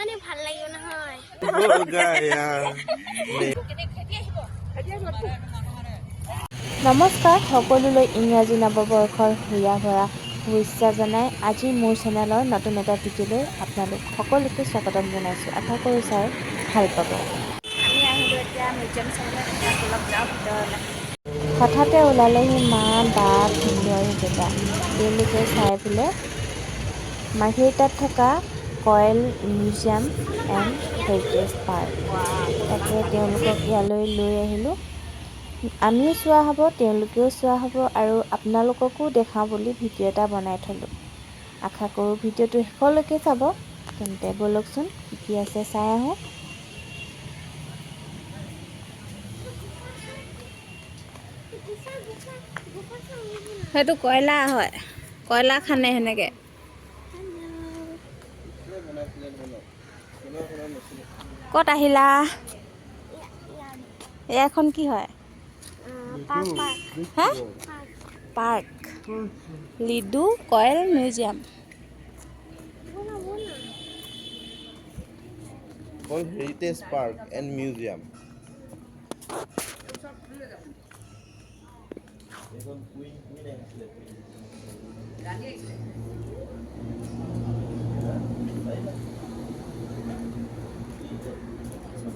মানে ভাল লাগিব নহয়। নমস্কাৰ সকলোলৈ ইংৰাজী নৱবৰ্ষৰ হিয়া ভৰা শুভেচ্ছা জনাই আজি মোৰ চেনেলৰ নতুন এটা ভিডিঅ'লৈ আপোনালোক সকলোকে স্বাগতম জনাইছোঁ। আশা কৰোঁ চাই ভাল পাব। আমি আহিলোঁ এতিয়া মিউজিয়াম চাবলৈ অলপ যাওঁ ভিতৰলৈ। হঠাতে ওলালেহি মা বা ভিন্দু দেউতা। তেওঁলোকে চাই বোলে মাৰ্ঘেৰিটাত থকা coal museum and heritage park তাকে তেওঁলোকক ইয়ালৈ লৈ আহিলোঁ। আমিও চোৱা হ'ব তেওঁলোকেও চোৱা হ'ব আৰু আপোনালোককো দেখাওঁ বুলি ভিডিঅ' এটা বনাই থ'লোঁ। আশা কৰোঁ ভিডিঅ'টো শেষলৈকে চাব। তেন্তে ব'লকচোন কি কি আছে চাই আহোঁ। সেইটো কয়লা হয়। কয়লা খানে সেনেকৈ। কত আহিলা? এখন কি হয়? হ্যাঁ park. Ledo coal museum. Heritage park and museum. এখন কুইন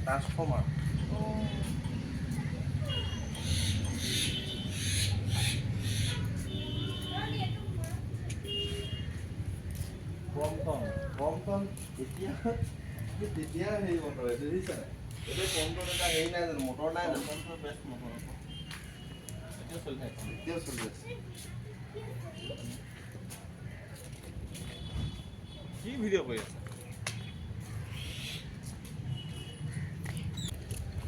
ট্ৰান্সফৰ্মাৰ কমটন কমটন এতিয়া তেতিয়া হেৰি মটৰ এইটো নাই এইটো কমটন এটা হেৰি নাই জানো মটৰ নাই জানো বেষ্ট মটৰ এতিয়াও চলি থাকে এতিয়াও চলি আছে কি ভিডিও করে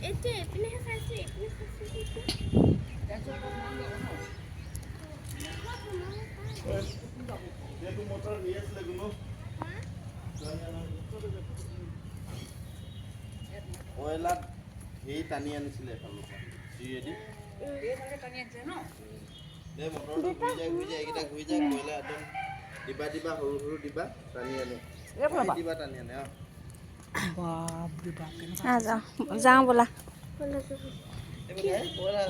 এতে এপনে ফাসে এপনে ফাসে দেখো কোন দেখো মোটর নিয়ে লাগুনো কয়লাত সেই টানি আনিছিলে এফালৰ যিয়েদি দে মটৰ ঘূৰি যায় ঘূৰি যায় এইকেইটা ঘূৰি যায় কয়লা একদম দিবা দিবা সৰু সৰু দিবা টানি আনে। দিবা টানি আনে অ। যাওঁ ব'লা।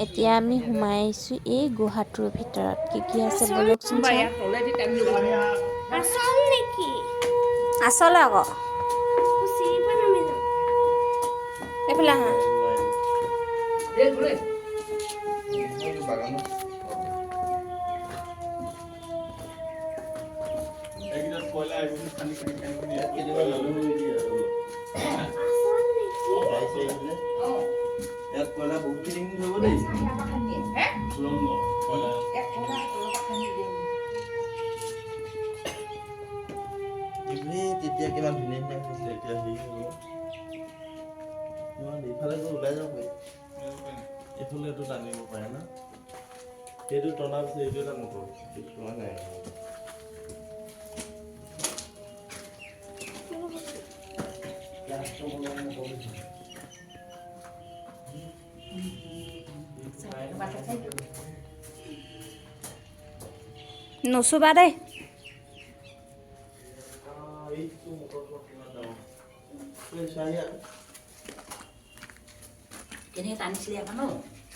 এতিয়া আমি সোমাই আহিছোঁ এই গুহাটোৰ ভিতৰত। কি কি আছে ব'লকচোন আচল আকৌ। এইফালে আহা। তেতিয়া কিমান ধুনীয়া ধুনীয়া হৈছিলে এতিয়া হেৰি হৈ গ'ল ইমান ইফালে গৈ ওলাই যাব পাৰি এইফালে এইটো টানিব পাৰে না। সেইটো টনাৰ পিছত এইটো এটা মটৰ। সেইটো টনা নাই। নশো বারে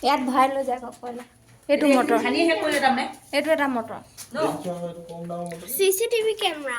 ইয়াত ভৰাই লৈ যায় কয়লা এইটো মটৰ। এইটো এটা motor. C C TV camera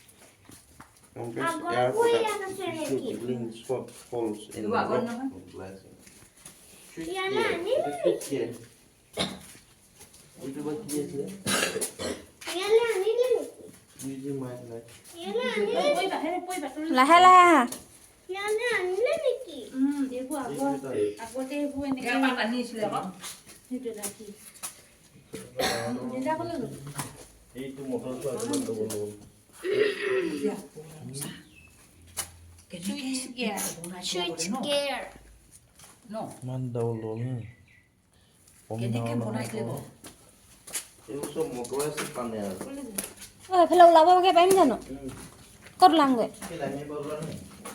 holes in rock লাহে লাহে আহা আনিলে নেকি। আগতে এইবোৰ এনেকে ইয়াৰ পৰা টানি আছিলে আকৌ এইটো ল'ব। Switchgear. Switchgear. No. Man đầu luôn. Kedikken bonaklebo. Yoksa motorası kanıyor. Oy, falan lava bakıp ben canım. Kod lan gö.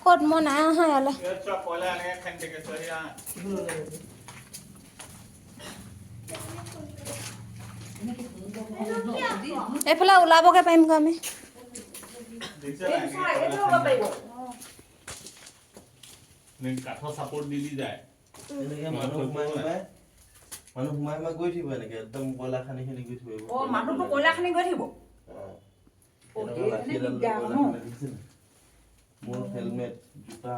Kod mo na ha yala. Yoksa kola ne kendi kesori ha. ए फला उलाबो के पाइम गमे কাঠৰ support দি দি যায়। এনেকে মানুহ সোমাই সোমাই। মানুহ সোমাই সোমাই গৈ থাকিব এনেকে একদম কয়লা খানি খানি গৈ থাকিব। অ মানুহটো কয়লা খানি গৈ থাকিব? অ। অ, এনেকুৱা সেইকাৰণে লাঠি এডাল লৈ দিগদাৰ কয়লা ন? খানি দেখিছে নাই? মোৰ হেলমেট জোতা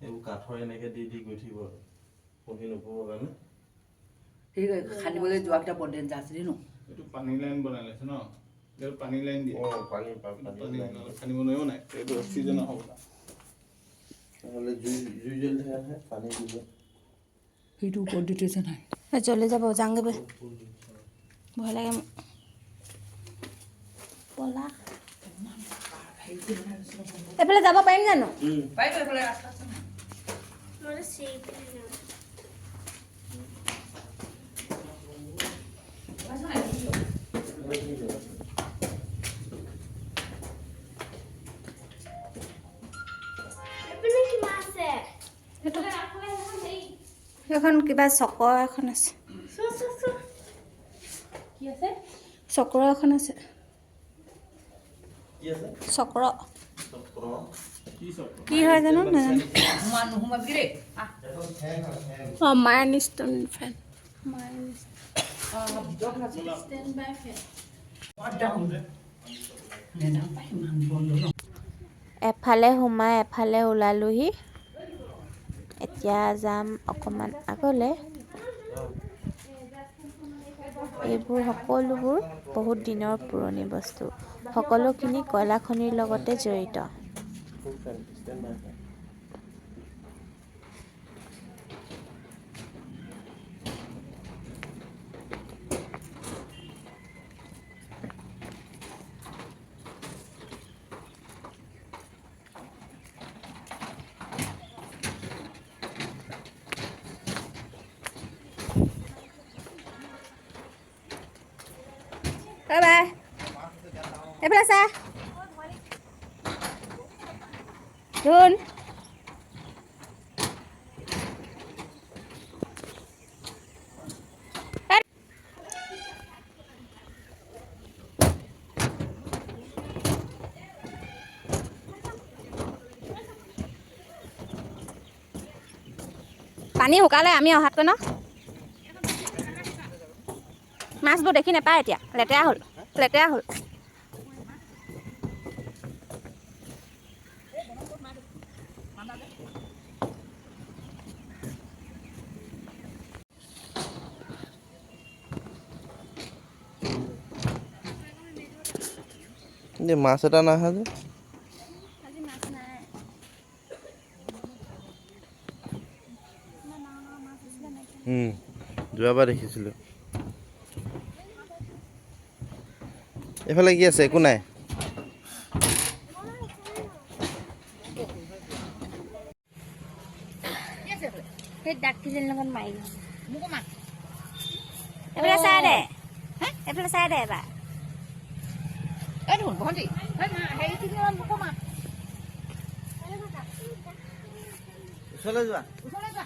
এইবোৰ কাঠৰ এনেকে দি দি গৈ থাকিব। পঢ়ি নপঢ়িবৰ কাৰণে। ঠিক খান্দিবলৈ যোৱাকেইটা বৰ ডেঞ্জাৰ আছিলে ন? এইটো পানী লাইন বনাই লৈছে ন? এর পানি লাইন দিয়ে। ও পানি পানি পানি মনে হয় না এটা অক্সিজেন হবে না। তাহলে জুই জল দেখা পানি দিলে এইটু উপর দিতে নাই হ্যাঁ, চলে যাব জাঙ্গবে ভয় লাগে পলা। এফালে যাব পাৰিম জানো? পাৰিম সেইখন কিবা চকৰ এখন আছে। চক্ৰ এখন আছে। কি আছে? চক্ৰ। চক্ৰ। কি হয় জানো নাজানো। এখন অঁ মায়াৰ ষ্টন ফেন এফালে সোমাই এফালে ওলালোহি। এতিয়া যাম অকণমান আগলৈ। এইবোৰ সকলোবোৰ বহুত দিনৰ পুৰণি বস্তু। সকলোখিনি কয়লা খনিৰ লগতে জড়িত। ফুল ফেন ষ্টেণ্ড বাই ফেন বাই বাই এইফালে চা ধুন পানী শুকালে আমি অহাতকৈ ন মাছবোৰ দেখি নাপায় এতিয়া লেতেৰা হ'ল লেতেৰা হ'ল যে মাছ এটা নাহা যে উম, যোৱাবাৰ দেখিছিলোঁ এইফালে কি আছে একো নাই সেই ডাকটিজনীৰ লগত মাৰি এইফালে চাই দে এইফালে চাই দে এবাৰ এই দেখোন ভণ্টি এই মা হেৰিখিনি অলপ নকমা ওচৰলৈ যোৱা ওচৰলৈ যোৱা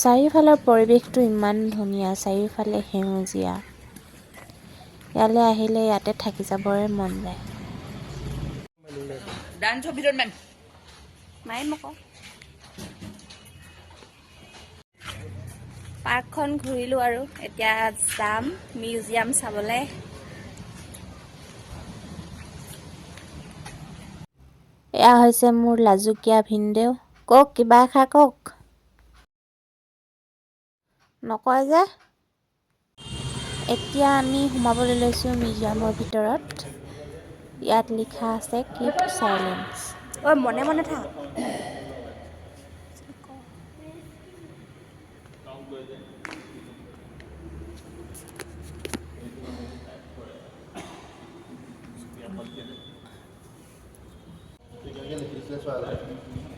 চাৰিওফালৰ পৰিৱেশটো ইমান ধুনীয়া চাৰিওফালে সেউজীয়া। ইয়ালৈ আহিলে ইয়াতে থাকি যাবৰে মন যায়। পাৰ্কখন ঘূৰিলোঁ আৰু এতিয়া যাম মিউজিয়াম চাবলৈ। এয়া হৈছে মোৰ লাজুকীয়া ভিনদেউ। কওক কিবা এষাৰ কওক। নকয় যে। এতিয়া আমি সোমাবলৈ লৈছোঁ মিউজিয়ামৰ ভিতৰত। ইয়াত লিখা আছে কিপ চাইলেঞ্চ ঐ মনে মনে থাক।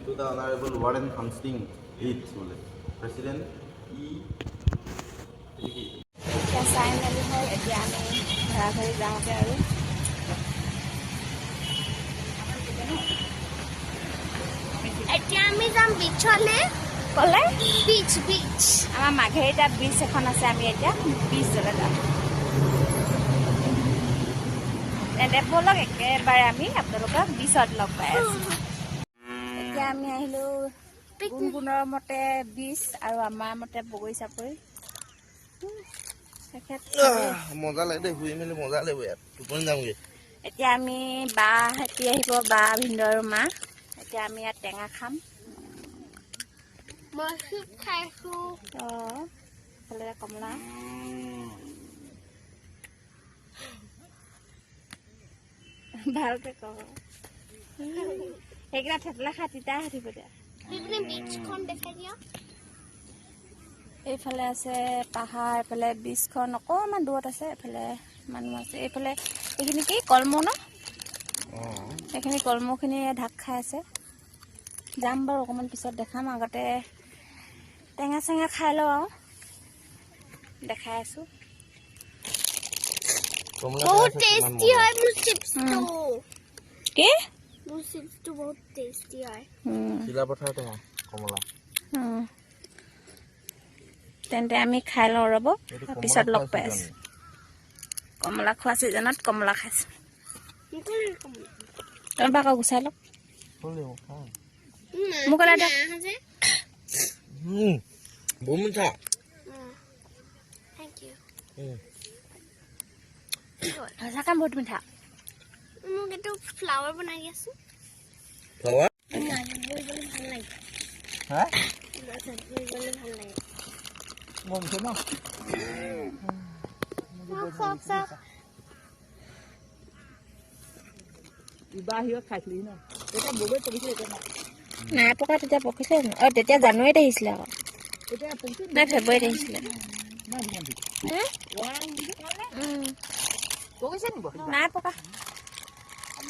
To the honourable warden president ই এতিয়া আমি ঘৰা ঘৰি যাওঁগে আৰু। এতিয়া আমি যাম বিচলে ক'লে? বিচ বিচ আমাৰ মাঘেৰিটাত বীচ এখন আছে আমি এতিয়া বীচলৈ যাম। তেন্তে ব'লক একেবাৰে আমি আপোনালোকক বীচত লগ পাই আছোঁ। এতিয়া আমি আহিলোঁ গুণগুণৰ মতে বীচ আৰু আমাৰ মতে বগৰী চাপৰি। উম, তেখেত মজা লাগে দেই শুই মেলি মজা লাগিব ইয়াত টোপনি যামগৈ। এতিয়া আমি বা হেঁতি আহিব বা ভিনদেউ আৰু মা। এতিয়া আমি ইয়াত টেঙা খাম। মই চুপ খাইছো? অঁ এইফালে কমলা। ভালকে কওঁ সেইকেইটা থেপলা খাই তিতা হাতিব দিয়া। সেইপিনে বিচখন দেখাই দিয়া। এইফালে আছে পাহাৰ এইফালে বীজখন অকণমান দূৰত আছে এইফালে মানুহ আছে। এইফালে এইখিনি কি? কলমৌ ন? এইখিনি কলমৌখিনি ঢাক খাই আছে। যাম বাৰু অকণমান পিছত দেখাম। আগতে টেঙা চেঙা খাই লওঁ আৰু। দেখাই আছোঁ। বহুত টেষ্টি হয় মোৰ চিপছটো কি? মোৰ চিপছটো বহুত টেষ্টি হয়। টেঙা কমলা। তেন্তে আমি খাই লওঁ ৰ'ব পিছত কমলা লগ খোৱা পাই আছোঁ। কমলা খোৱা ছিজনত কমলা খাইছোঁ। মোকো কম তোমাৰ পৰা আকৌ গুচাই লওক। মোক ক'লে দিয়ক। সঁচাকৈ বহুত মিঠা। মোক এইটো ফ্লাৱাৰ বনাই দিয়াচোন হা? এতিয়া নাই। পকা তেতিয়া পকিছে। অঁ তেতিয়া জানুৱাৰীত আহিছিলে আকৌ। নাই ফেব্ৰুৱাৰীত আহিছিলে। নাই পকা।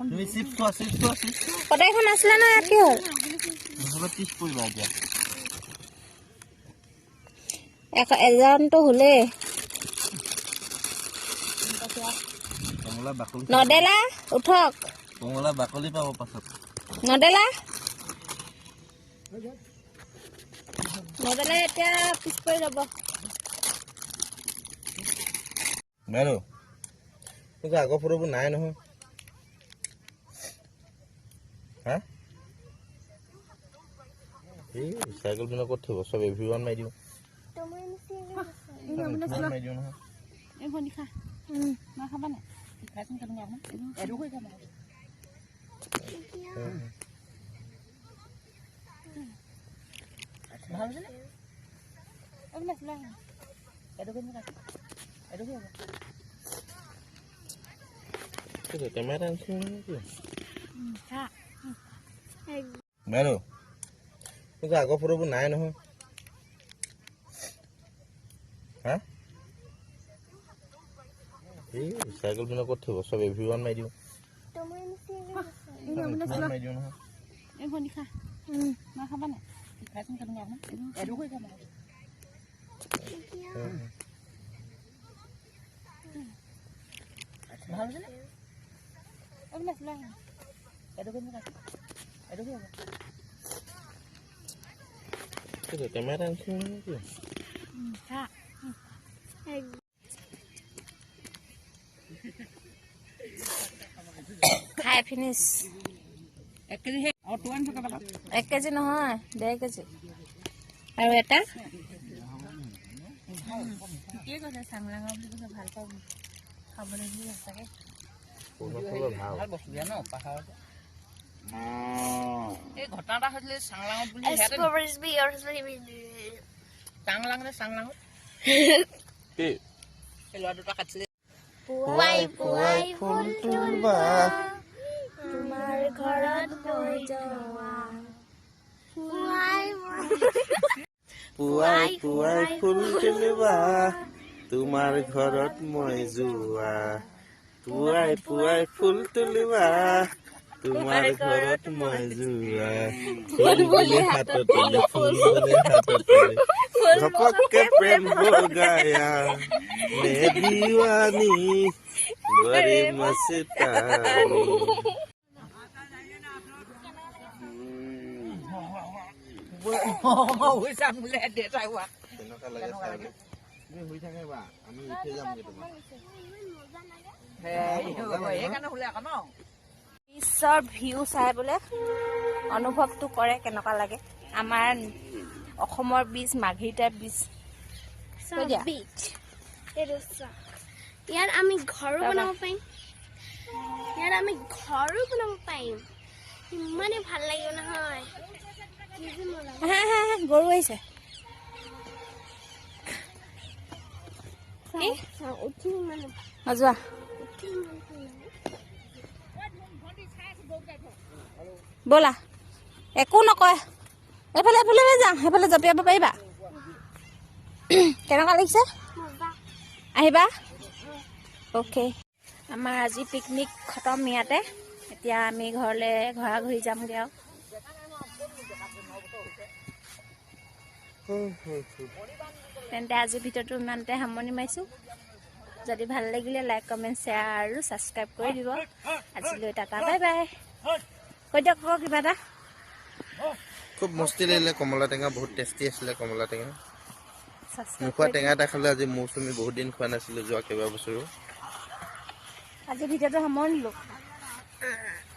তুমি চিপছ খোৱা চিপছ খোৱা চিপছ খোৱা কটাইখন আছিলে ন ইয়াত কি হ'ল নহ'লে কৰিবা এতিয়া। এশ- এজনটো হ'লেই। নদেলা উঠক। কমলা বাকলি পাব পাছত। নদেলা? নদেলা এতিয়া পিছ পৰি যাব। বাৰু আগৰ ফটোবোৰ নাই নহয়। এই চাইকেল পিনে ক'ত থব চব এভৰি ওৱান মাৰি দিওঁ তোমাৰ নিচিনাকৈ আছে। মাৰি দিওঁ নহয় এই কিন্তু আগৰ ফটোবোৰ নাই নহয় হা এই চাইকেল পিনে ক'ত থব চব এভৰি ওৱান মাৰি দিওঁ তোমাৰ নিচিনাকৈ আছে। মাৰি দিওঁ নহয় এই ভণ্টি খা মা খাবা নাই খাইচোন কেনেকুৱা অকণমান এইটো হৈ যাব খাই ফিনিছ এক কেজি এক নহয় ডেৰ কেজি আৰু এটা ঠিকেই কৈছে চাংলাঙৰ বুলি কৈছে ভাল পাওঁ খাবলৈ বুলি সঁচাকৈ ভাল ভাল বস্তু দিয়া ন পাহাৰত এই ঘটনা এটা হৈছিলে চাংলাঙত বুলি সেয়াতে Strawberries be yours, baby. Changlang নে চাংলাঙত এই ল'ৰা দুটা কাটিছিলে পুৱাই পুৱাই ফুল তুলবা তোমাৰ ঘৰত মই যোৱা। পুৱাই পুৱাই পুৱাই ফুল তুলিবা তোমাৰ ঘৰত মই যোৱা। পুৱাই পুৱাই ফুল তুলিবা তোমাৰ ঘৰত মই যোৱা ফুল বুলি হাতত তুলি ফুল বুলি হাতত তুলি ঘপককে প্ৰেম বগায়া মে দিৱানী গৰি মস্তানী চাম বোলে দেউতাই হোৱা কেনেকুৱা লাগে চাই তুমি শুই থাকে বা আমি উঠি যামগে তোমাৰ সেইকাৰণে শুলে আকৌ ন বিশ্বৰ ভিউ চাই বোলে অনুভৱটো কৰে কেনেকুৱা লাগে। আমাৰ অসমৰ বীজ মাঘেৰিটাৰ বীজ। ইয়াত আমি ঘৰো বনাব পাৰিম। ইয়াত আমি ঘৰো বনাব পাৰিম। ইমানেই ভাল লাগিব নহয়। গৰু আহিছে। যোৱা উঠি ইমান ভাল লাগে। ব'লা। একো নকয়। এইফালে এইফালে যাওঁ সেইফালে জঁপিয়াব পাৰিবা কেনেকুৱা লাগিছে। আহিবা। অ'কে। আমাৰ আজি পিকনিক খতম ইয়াতে। এতিয়া আমি ঘৰলৈ ঘৰা ঘূৰি যামগৈ আৰু। তেন্তে আজিৰ ভিডিঅ'টো ইমানতে সামৰণি মাৰিছোঁ। যদি ভাল লাগিলে লাইক কমেণ্ট শ্বেয়াৰ আৰু ছাবস্ক্ৰাইব কৰি দিব। আজিলৈ টাটা বাই বাই কৈ দিয়ক আকৌ কিবা এটা? খুব মস্তি লাগিলে কমলা টেঙা বহুত টেষ্টি আছিলে কমলা টেঙা। নোখোৱা টেঙা এটা খালে আজি মৌচুমী বহুত দিন খোৱা নাছিলোঁ যোৱা কেইবাবছৰো আজি ভিডিঅ'টো সামৰণি দিলোঁ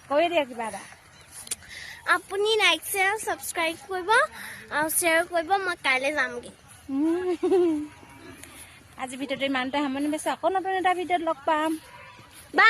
কৈ দিয়া কিবা এটা। আপুনি লাইক শ্বেয়াৰ ছাবস্ক্ৰাইব কৰিব আৰু শ্বেয়াৰ কৰিব মই কাইলৈ যামগৈ। আজি ভিডিঅ'টো ইমানতে সামৰণি পাইছোঁ আকৌ নতুন এটা ভিডিঅ'ত লগ পাম। বাই